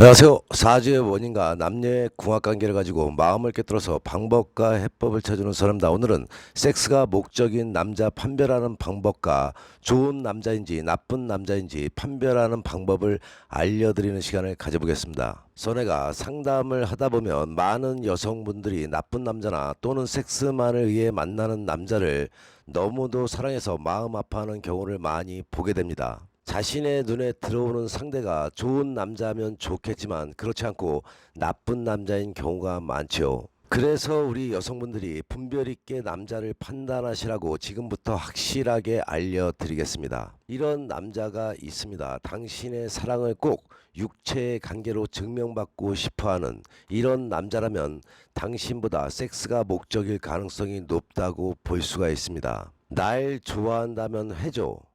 안녕하세요. 사주의 원인과 남녀의 궁합관계를 가지고 마음을 꿰뚫어서 방법과 해법을 찾아주는 사람다. 오늘은 섹스가 목적인 남자 판별하는 방법과 좋은 남자인지 나쁜 남자인지 판별하는 방법을 알려드리는 시간을 가져보겠습니다. 선혜가 상담을 하다 보면 많은 여성분들이 나쁜 남자나 또는 섹스만을 위해 만나는 남자를 너무도 사랑해서 마음 아파하는 경우를 많이 보게 됩니다. 자신의 눈에 들어오는 상대가 좋은 남자면 좋겠지만 그렇지 않고 나쁜 남자인 경우가 많지요. 그래서 우리 여성분들이 분별 있게 남자를 판단하시라고 지금부터 확실하게 알려드리겠습니다. 이런 남자가 있습니다. 당신의 사랑을 꼭 육체의 관계로 증명받고 싶어 하는 이런 남자라면 당신보다 섹스가 목적일 가능성이 높다고 볼 수가 있습니다. 날 좋아한다면 해줘.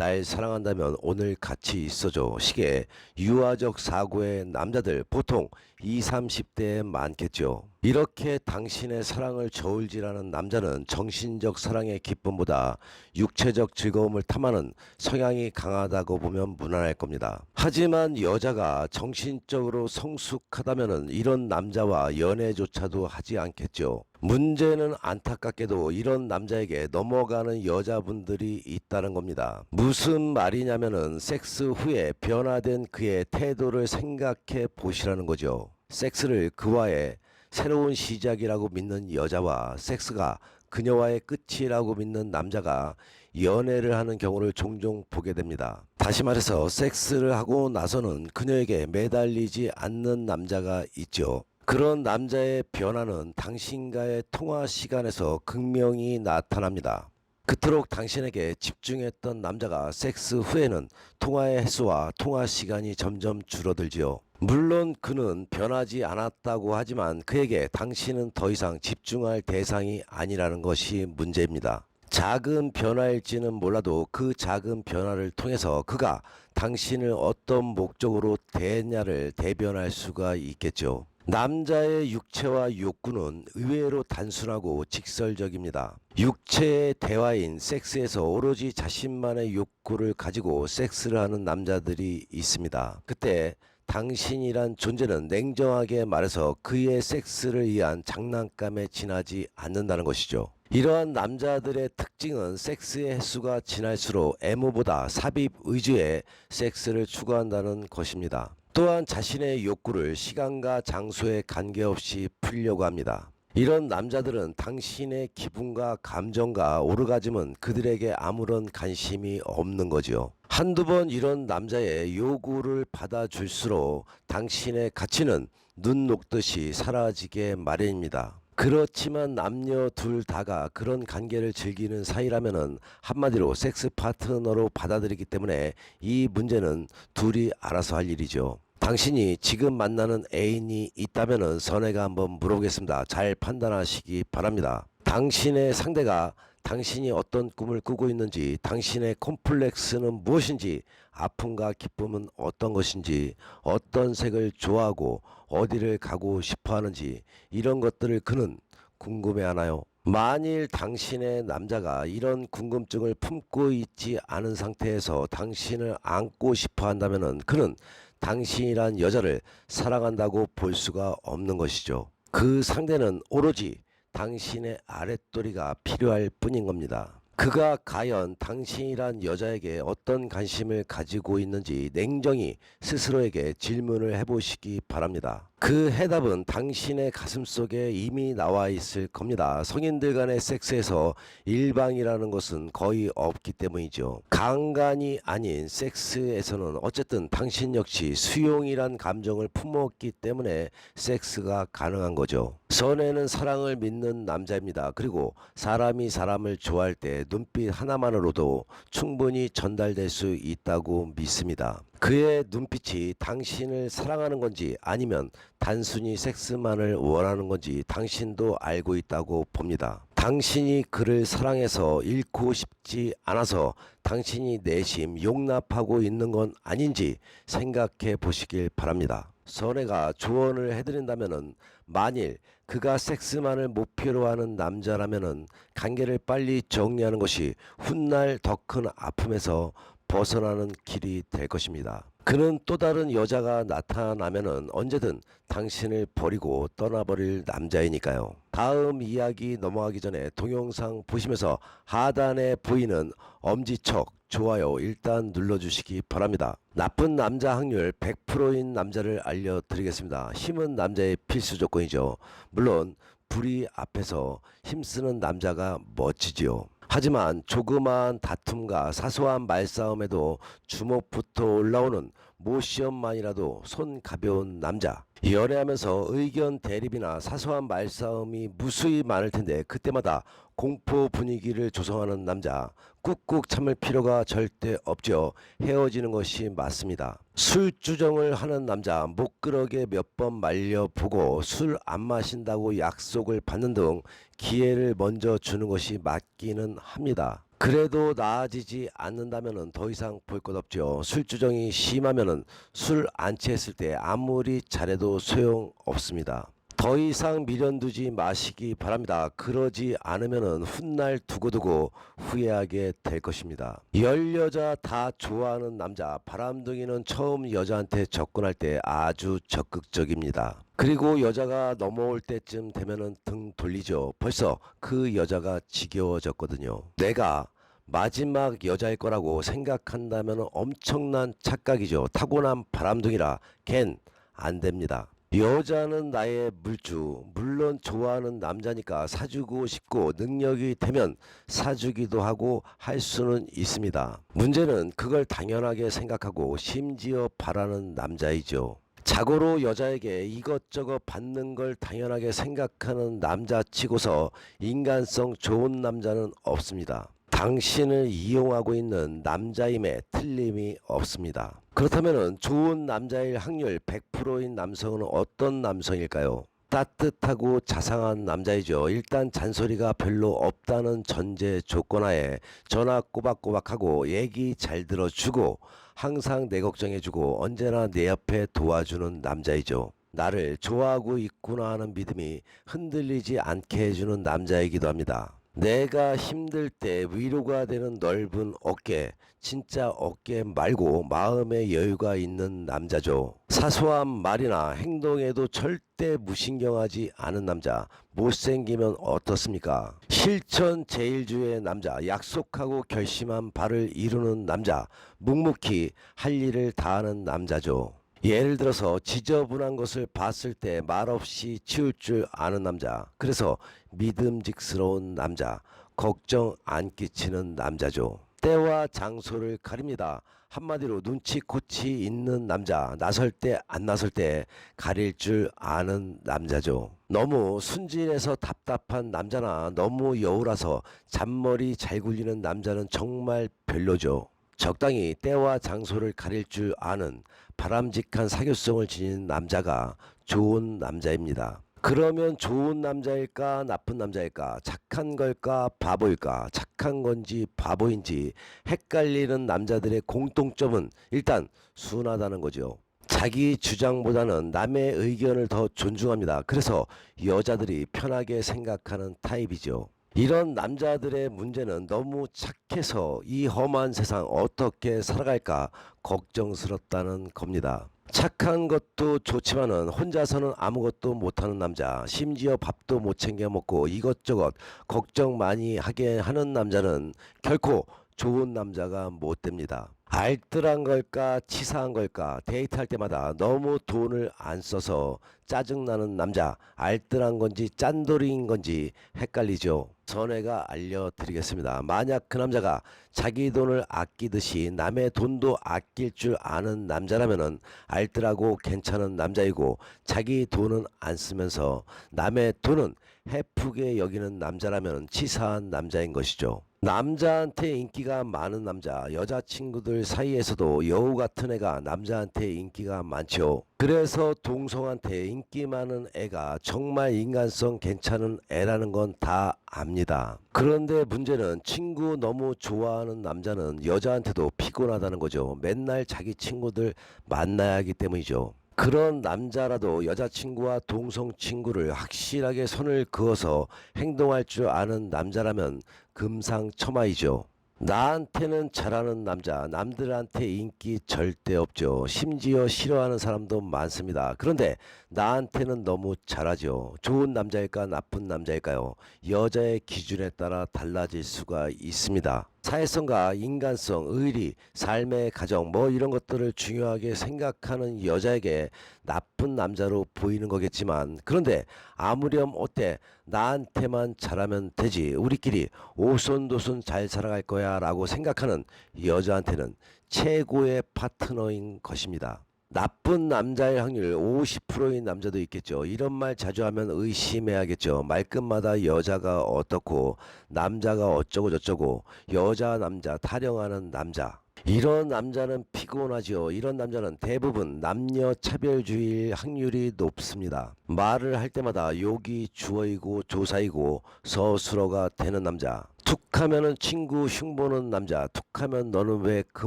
날 사랑한다면 오늘 같이 있어줘. 시계. 유아적 사고의 남자들 보통 20, 30대에 많겠죠. 이렇게 당신의 사랑을 저울질하는 남자는 정신적 사랑의 기쁨보다 육체적 즐거움을 탐하는 성향이 강하다고 보면 무난할 겁니다. 하지만 여자가 정신적으로 성숙하다면 이런 남자와 연애조차도 하지 않겠죠. 문제는 안타깝게도 이런 남자에게 넘어가는 여자분들이 있다는 겁니다. 무슨 말이냐면은 섹스 후에 변화된 그의 태도를 생각해 보시라는 거죠. 섹스를 그와의 새로운 시작이라고 믿는 여자와 섹스가 그녀와의 끝이라고 믿는 남자가 연애를 하는 경우를 종종 보게 됩니다. 다시 말해서 섹스를 하고 나서는 그녀에게 매달리지 않는 남자가 있죠. 그런 남자의 변화는 당신과의 통화 시간에서 극명히 나타납니다. 그토록 당신에게 집중했던 남자가 섹스 후에는 통화의 횟수와 통화 시간이 점점 줄어들지요. 물론 그는 변하지 않았다고 하지만 그에게 당신은 더 이상 집중할 대상이 아니라는 것이 문제입니다. 작은 변화일지는 몰라도 그 작은 변화를 통해서 그가 당신을 어떤 목적으로 대했냐를 대변할 수가 있겠죠. 남자의 육체와 욕구는 의외로 단순하고 직설적입니다. 육체의 대화인 섹스에서 오로지 자신만의 욕구를 가지고 섹스를 하는 남자들이 있습니다. 그때 당신이란 존재는 냉정하게 말해서 그의 섹스를 위한 장난감에 지나지 않는다는 것이죠. 이러한 남자들의 특징은 섹스의 횟수가 지날수록 애무보다 삽입 위주의 섹스를 추구한다는 것입니다. 또한 자신의 욕구를 시간과 장소에 관계없이 풀려고 합니다. 이런 남자들은 당신의 기분과 감정과 오르가즘은 그들에게 아무런 관심이 없는 거지요. 한두 번 이런 남자의 요구를 받아줄수록 당신의 가치는 눈 녹듯이 사라지게 마련입니다. 그렇지만 남녀 둘 다가 그런 관계를 즐기는 사이라면은 한마디로 섹스 파트너로 받아들이기 때문에 이 문제는 둘이 알아서 할 일이죠. 당신이 지금 만나는 애인이 있다면은 선혜가 한번 물어보겠습니다. 잘 판단하시기 바랍니다. 당신의 상대가 당신이 어떤 꿈을 꾸고 있는지, 당신의 콤플렉스는 무엇인지, 아픔과 기쁨은 어떤 것인지, 어떤 색을 좋아하고 어디를 가고 싶어 하는지, 이런 것들을 그는 궁금해 하나요? 만일 당신의 남자가 이런 궁금증을 품고 있지 않은 상태에서 당신을 안고 싶어 한다면은 그는 당신이란 여자를 사랑한다고 볼 수가 없는 것이죠. 그 상대는 오로지 당신의 아랫도리가 필요할 뿐인 겁니다. 그가 과연 당신이란 여자에게 어떤 관심을 가지고 있는지 냉정히 스스로에게 질문을 해보시기 바랍니다. 그 해답은 당신의 가슴 속에 이미 나와 있을 겁니다. 성인들 간의 섹스에서 일방이라는 것은 거의 없기 때문이죠. 강간이 아닌 섹스에서는 어쨌든 당신 역시 수용이란 감정을 품었기 때문에 섹스가 가능한 거죠. 선에는 사랑을 믿는 남자입니다. 그리고 사람이 사람을 좋아할 때 눈빛 하나만으로도 충분히 전달될 수 있다고 믿습니다. 그의 눈빛이 당신을 사랑하는 건지 아니면 단순히 섹스만을 원하는 건지 당신도 알고 있다고 봅니다. 당신이 그를 사랑해서 잃고 싶지 않아서 당신이 내심 용납하고 있는 건 아닌지 생각해 보시길 바랍니다. 선혜가 조언을 해드린다면은 만일 그가 섹스만을 목표로 하는 남자라면은 관계를 빨리 정리하는 것이 훗날 더 큰 아픔에서 벗어나는 길이 될 것입니다. 그는 또 다른 여자가 나타나면은 언제든 당신을 버리고 떠나버릴 남자이니까요. 다음 이야기 넘어가기 전에 동영상 보시면서 하단에 보이는 엄지척 좋아요 일단 눌러주시기 바랍니다. 나쁜 남자 확률 100%인 남자를 알려드리겠습니다. 힘은 남자의 필수 조건이죠. 물론 불이 앞에서 힘쓰는 남자가 멋지지요. 하지만 조그마한 다툼과 사소한 말싸움에도 주먹부터 올라오는 모시엄만이라도 손 가벼운 남자. 연애하면서 의견 대립이나 사소한 말싸움이 무수히 많을 텐데 그때마다 공포 분위기를 조성하는 남자. 꾹꾹 참을 필요가 절대 없죠. 헤어지는 것이 맞습니다. 술주정을 하는 남자 못 그러게 몇 번 말려보고 술 안 마신다고 약속을 받는 등 기회를 먼저 주는 것이 맞기는 합니다. 그래도 나아지지 않는다면 더 이상 볼 것 없죠. 술주정이 심하면 술 안 취했을 때 아무리 잘해도 소용 없습니다. 더 이상 미련 두지 마시기 바랍니다. 그러지 않으면 훗날 두고두고 후회하게 될 것입니다. 열 여자 다 좋아하는 남자 바람둥이는 처음 여자한테 접근할 때 아주 적극적입니다. 그리고 여자가 넘어올 때쯤 되면은 등 돌리죠. 벌써 그 여자가 지겨워졌거든요. 내가 마지막 여자일 거라고 생각한다면 엄청난 착각이죠. 타고난 바람둥이라 걘 안 됩니다. 여자는 나의 물주. 물론 좋아하는 남자니까 사주고 싶고 능력이 되면 사주기도 하고 할 수는 있습니다. 문제는 그걸 당연하게 생각하고 심지어 바라는 남자이죠. 자고로 여자에게 이것저것 받는 걸 당연하게 생각하는 남자 치고서 인간성 좋은 남자는 없습니다. 당신을 이용하고 있는 남자임에 틀림이 없습니다. 그렇다면 좋은 남자일 확률 100%인 남성은 어떤 남성일까요? 따뜻하고 자상한 남자이죠. 일단 잔소리가 별로 없다는 전제 조건하에 전화 꼬박꼬박하고 얘기 잘 들어주고 항상 내 걱정해주고 언제나 내 옆에 도와주는 남자이죠. 나를 좋아하고 있구나 하는 믿음이 흔들리지 않게 해주는 남자이기도 합니다. 내가 힘들 때 위로가 되는 넓은 어깨, 진짜 어깨 말고 마음의 여유가 있는 남자죠. 사소한 말이나 행동에도 절대 무신경하지 않은 남자. 못생기면 어떻습니까? 실천 제일주의 남자, 약속하고 결심한 바를 이루는 남자, 묵묵히 할 일을 다하는 남자죠. 예를 들어서 지저분한 것을 봤을 때 말없이 치울 줄 아는 남자. 그래서 믿음직스러운 남자. 걱정 안 끼치는 남자죠. 때와 장소를 가립니다. 한마디로 눈치코치 있는 남자. 나설 때 안 나설 때 가릴 줄 아는 남자죠. 너무 순진해서 답답한 남자나 너무 여우라서 잔머리 잘 굴리는 남자는 정말 별로죠. 적당히 때와 장소를 가릴 줄 아는 바람직한 사교성을 지닌 남자가 좋은 남자입니다. 그러면 좋은 남자일까 나쁜 남자일까 착한 걸까 바보일까 착한 건지 바보인지 헷갈리는 남자들의 공통점은 일단 순하다는 거죠. 자기 주장보다는 남의 의견을 더 존중합니다. 그래서 여자들이 편하게 생각하는 타입이죠. 이런 남자들의 문제는 너무 착해서 이 험한 세상 어떻게 살아갈까 걱정스럽다는 겁니다. 착한 것도 좋지만은 혼자서는 아무것도 못하는 남자, 심지어 밥도 못 챙겨 먹고 이것저것 걱정 많이 하게 하는 남자는 결코 좋은 남자가 못 됩니다. 알뜰한 걸까 치사한 걸까 데이트할 때마다 너무 돈을 안 써서 짜증나는 남자 알뜰한 건지 짠돌이인 건지 헷갈리죠. 전에가 알려드리겠습니다. 만약 그 남자가 자기 돈을 아끼듯이 남의 돈도 아낄 줄 아는 남자라면은 알뜰하고 괜찮은 남자이고 자기 돈은 안 쓰면서 남의 돈은 해프게 여기는 남자라면 치사한 남자인 것이죠. 남자한테 인기가 많은 남자, 여자친구들 사이에서도 여우 같은 애가 남자한테 인기가 많죠. 그래서 동성한테 인기 많은 애가 정말 인간성 괜찮은 애라는 건 다 압니다. 그런데 문제는 친구 너무 좋아하는 남자는 여자한테도 피곤하다는 거죠. 맨날 자기 친구들 만나야 하기 때문이죠. 그런 남자라도 여자친구와 동성 친구를 확실하게 선을 그어서 행동할 줄 아는 남자라면 금상첨화이죠. 나한테는 잘하는 남자, 남들한테 인기 절대 없죠. 심지어 싫어하는 사람도 많습니다. 그런데 나한테는 너무 잘하죠. 좋은 남자일까, 나쁜 남자일까요? 여자의 기준에 따라 달라질 수가 있습니다. 사회성과 인간성, 의리, 삶의 가정, 뭐 이런 것들을 중요하게 생각하는 여자에게 나쁜 남자로 보이는 거겠지만, 그런데 아무렴 어때? 나한테만 잘하면 되지. 우리끼리 오손도손 잘 살아갈 거야 라고 생각하는 여자한테는 최고의 파트너인 것입니다. 나쁜 남자일 확률 50%인 남자도 있겠죠. 이런 말 자주 하면 의심해야겠죠. 말끝마다 여자가 어떻고 남자가 어쩌고 저쩌고 여자 남자 타령하는 남자. 이런 남자는 피곤하죠. 이런 남자는 대부분 남녀 차별주의일 확률이 높습니다. 말을 할 때마다 욕이 주어이고 조사이고 서술어가 되는 남자. 툭하면은 친구 흉보는 남자, 툭하면 너는 왜 그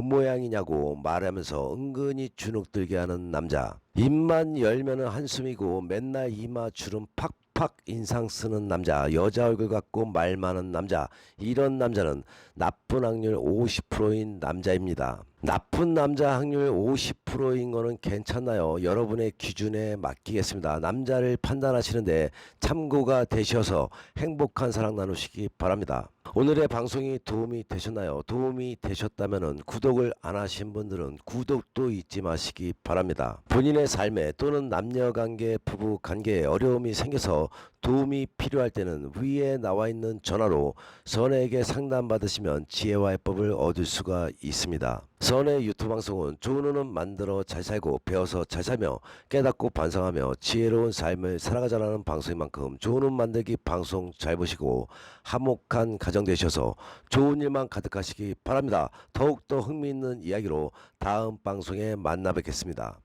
모양이냐고 말하면서 은근히 주눅들게 하는 남자. 입만 열면은 한숨이고 맨날 이마 주름 팍팍 인상 쓰는 남자, 여자 얼굴 갖고 말 많은 남자. 이런 남자는 나쁜 확률 50%인 남자입니다. 나쁜 남자 확률 50%인 거는 괜찮나요? 여러분의 기준에 맡기겠습니다. 남자를 판단하시는데 참고가 되셔서 행복한 사랑 나누시기 바랍니다. 오늘의 방송이 도움이 되셨나요? 도움이 되셨다면 구독을 안 하신 분들은 구독도 잊지 마시기 바랍니다. 본인의 삶에 또는 남녀 관계, 부부 관계에 어려움이 생겨서 도움이 필요할 때는 위에 나와 있는 전화로 선에게 상담받으시면 지혜와 해법을 얻을 수가 있습니다. 선의 유튜브 방송은 좋은 흐름 만들어 잘 살고 배워서 잘 살며 깨닫고 반성하며 지혜로운 삶을 살아가자라는 방송인 만큼 좋은 흐름 만들기 방송 잘 보시고 화목한 가정 되셔서 좋은 일만 가득하시기 바랍니다. 더욱더 흥미있는 이야기로 다음 방송에 만나 뵙겠습니다.